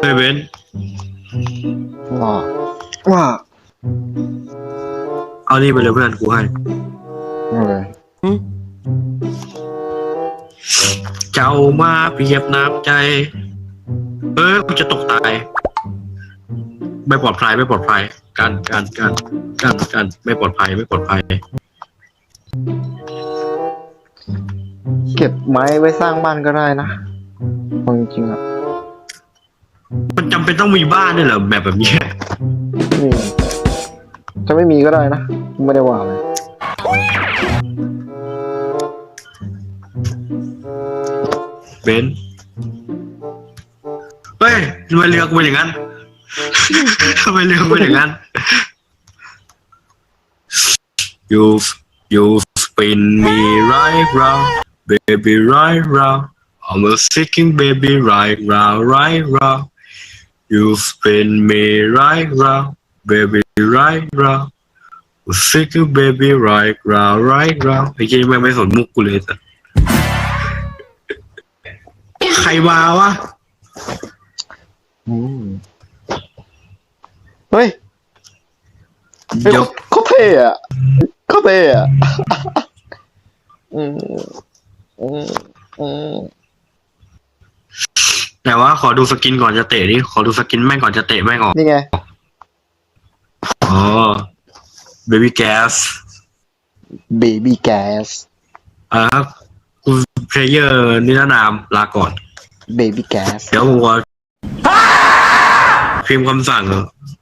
เฮ้ยเบนว่าว่าเอานี่ไปเลยเพื่อนกูให้อะไรเจ้ามาเปรียบน้ำใจ เออกูจะตกตาย ไม่ปลอดภัยไม่ปลอดภัยกันกันกันกันกันไม่ปลอดภัยไม่ปลอดภัย เก็บไม้ไว้สร้างบ้านก็ได้นะเอาจริงๆอะมันจำเป็นต้องมีบ้านด้วยเหรอแบบแบบนี้นี่จะไม่มีก็ได้นะ ไม่ได้ว่าเลยเบนเฮ้ยทำไมเรือกูเป็นอย่างนั้น ทำไมเรือกูเป็นอย่างนั้น you you spin me right round baby right round I'm a seeking baby right round right round you spin me right round baby right round I'm seeking baby right round right round ไอ้เหี้ยแม่งไม่สนมุกกูเลยสัส ใครมาวะ อืมเฮ้ยเฮ้ย เดี๋ยว เขาเท่อะเขาเท่อะอืมอื มอืมแต่ว่าขอดูสกินก่อนจะเตะดิขอดูสกินแม่งก่อนจะเตะแม่งออกนี่ไง อ๋อ baby gas baby gas อ่ากูเพลเยอร์นิรนามลาก่อน baby gas เดี๋ยวผมขอพิมพ์คำสั่ง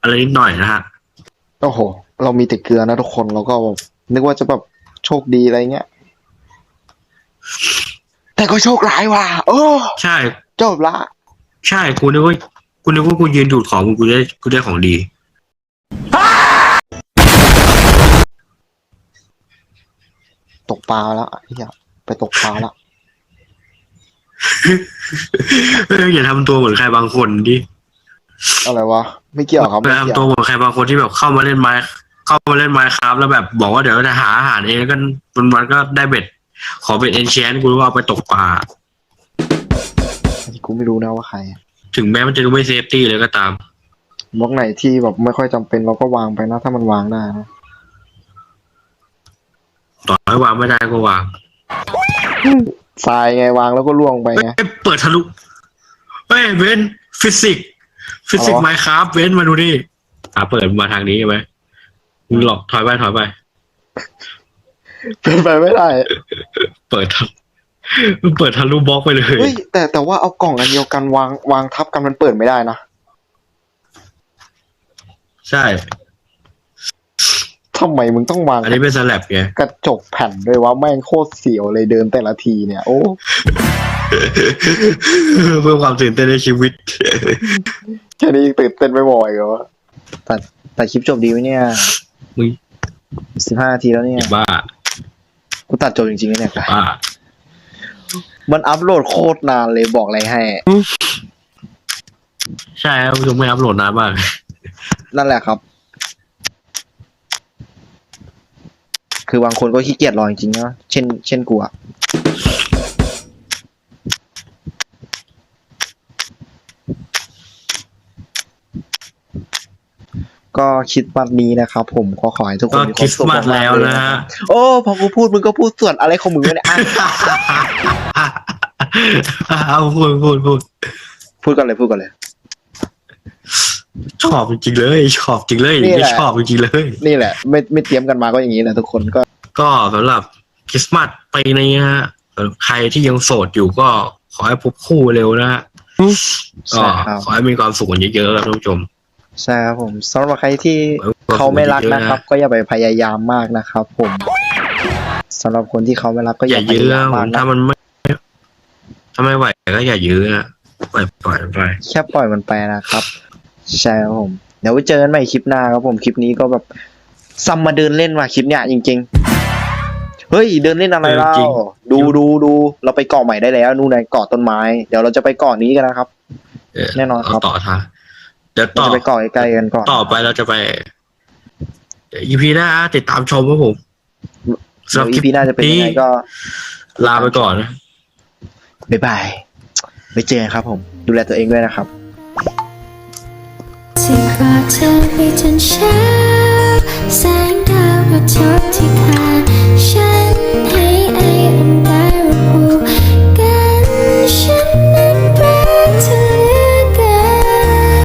อะไรนิดหน่อยนะฮะ โอ้โห เรามีแต่เกลือนะทุกคนเราก็แบบนึกว่าจะแบบโชคดีอะไรเงี้ย แต่ก็โชคร้ายว่ะโอ้ใช่ จบละ ใช่กูนึกว่ากูนึกว่ากูยืนดูดของกูได้กูได้ของดีตกปลาแล้วไอ้เหี้ยไปตกปลาละเฮ้ยอย่าทำตัวเหมือนใครบางคนดิอะไรวะไม่เกี่ยวครับอย่าไม่เกี่ยทำตัววเหมือนใครบางคนที่แบบเข้ามาเล่นไม้เข้ามาเล่นไม้ครับแล้วแบบบอกว่าเดี๋ยวจะหาอาหารเองแล้วก็วันวันๆก็ได้เบ็ด ขอเบ็ดเอนเชนกูรู้ว่าเอาไปตกปลา อันนี้กูไม่รู้นะว่าใครถึงแม้มันจะดูไม่เซฟตี้เลยก็ตาม บล็อกไหนที่แบบไม่ค่อยจำเป็นเราก็วางไปนะ ถ้ามันวางได้นะต่อให้วางไม่ได้ก็วางทรายไงวางแล้วก็ล่วงไปเฮ้ยไงเปิดทะลุเฮ้ยเว้นฟิสิกฟิสิกอ๋อ ไมครับเว้นมาดูดิอะเปิดมาทางนี้ใช่ไหมมึงหลอกถอยไปถอยไป เป็นไปไม่ได้เปิดทะมึงเปิดทะลุบล็อกไปเลยเฮ้ยแต่แต่ว่าเอากล่องอันเดียวกันวางวางทับกันมันเปิดไม่ได้นะใช่ทำไมมึงต้องวางอันนี้เป็นสแลบไงกระจกแผ่นด้วยว่าแม่งโคตรเสียวเลยเดินแต่ละทีเนี่ย โอ้เพื่อความตื่นเต้นในชีวิตแค่นี้ยังตื่นเต้นไม่บ่อยเหรอตัดตัดคลิปจบดีไหมเนี่ยมึงสิบห้านาทีแล้วเนี่ยบ้า กูตัดจบจริงๆนะเนี่ยบ้ามันอัพโหลดโคตรนานเลยบอกอะไรให้ ใช่ครับยังไม่อัพโหลดนานมากนั่นแหละครับ คือบางคนก็ขี้เกียจรอจริงๆนะเช่น เช่นกูอะ ก็คิดวันนี้นะครับผมก็ขอให้ทุกคก็นมีคควาริมสสุขต์มาสมากแล้วๆเลยนะนะฮะ โอ้พอกูพูดมึงก็พูดส่วนอะไรของมึงวะเนี่ยอะเอาพูดพูดพูดพูดกันเลยพูดกันเลย ชอบจริงๆเลยชอบจริงเลยนี่แหละ ชอบจริงๆเลย นี่แหละ ไม่ไม่เตรียมกันมาก็อย่างนี้แหละทุกคนก็ ก็สำหรับคริสต์มาสปีนี้ฮะเอ่อใครที่ยังโสดอยู่ก็ขอให้พบคู่เร็วนะฮะก็ใช่ครับ ขอให้มีความสุขกันเยอะๆครับท่านผู้ชม ใช่ครับผมสำหรับใครที่เขาไม่รักนะครับ ก็อย่าไปพยายามมากนะครับผมสำหรับคนที่เขาไม่รักก็ออย่าย่าพยื้ยาอยามมากนะถ้ามันไม่ถ้าไม่ไหวก็อย่ายื้อนะปล่อยปล่อยไปแค่ปล่อยมันไปนะครับใช่ครับผมเดี๋ยวไว้เจอกันใหม่คลิปหน้าครับผมคลิปนี้ก็แบบซัมมาเดินเล่นว่ะคลิปเนี้ยจริง ๆ เฮ้ยเดินเล่นอะไรเล่าดูดูดูเราไปเกาะใหม่ได้แล้วนู่นไงเกาะต้นไม้ เดี๋ยวเราจะไปเกาะนี้กันนะครับเออแน่นอนครับเาต่อทาง เดี๋ยวต่อจะไปก่อไกลกันก่อนต่อไปเราจะไปอีพีหน้าติดตามชมครับผมสำหรับคลิปหน้าจะเป็นยังไงก็ ลาไปก่อนบ๊ายบายไม่เจอกัครับผม ดูแลตัวเองด้วยนะครับที่กอเธอให้จนเช้าแสงดาวกระทบที่ขา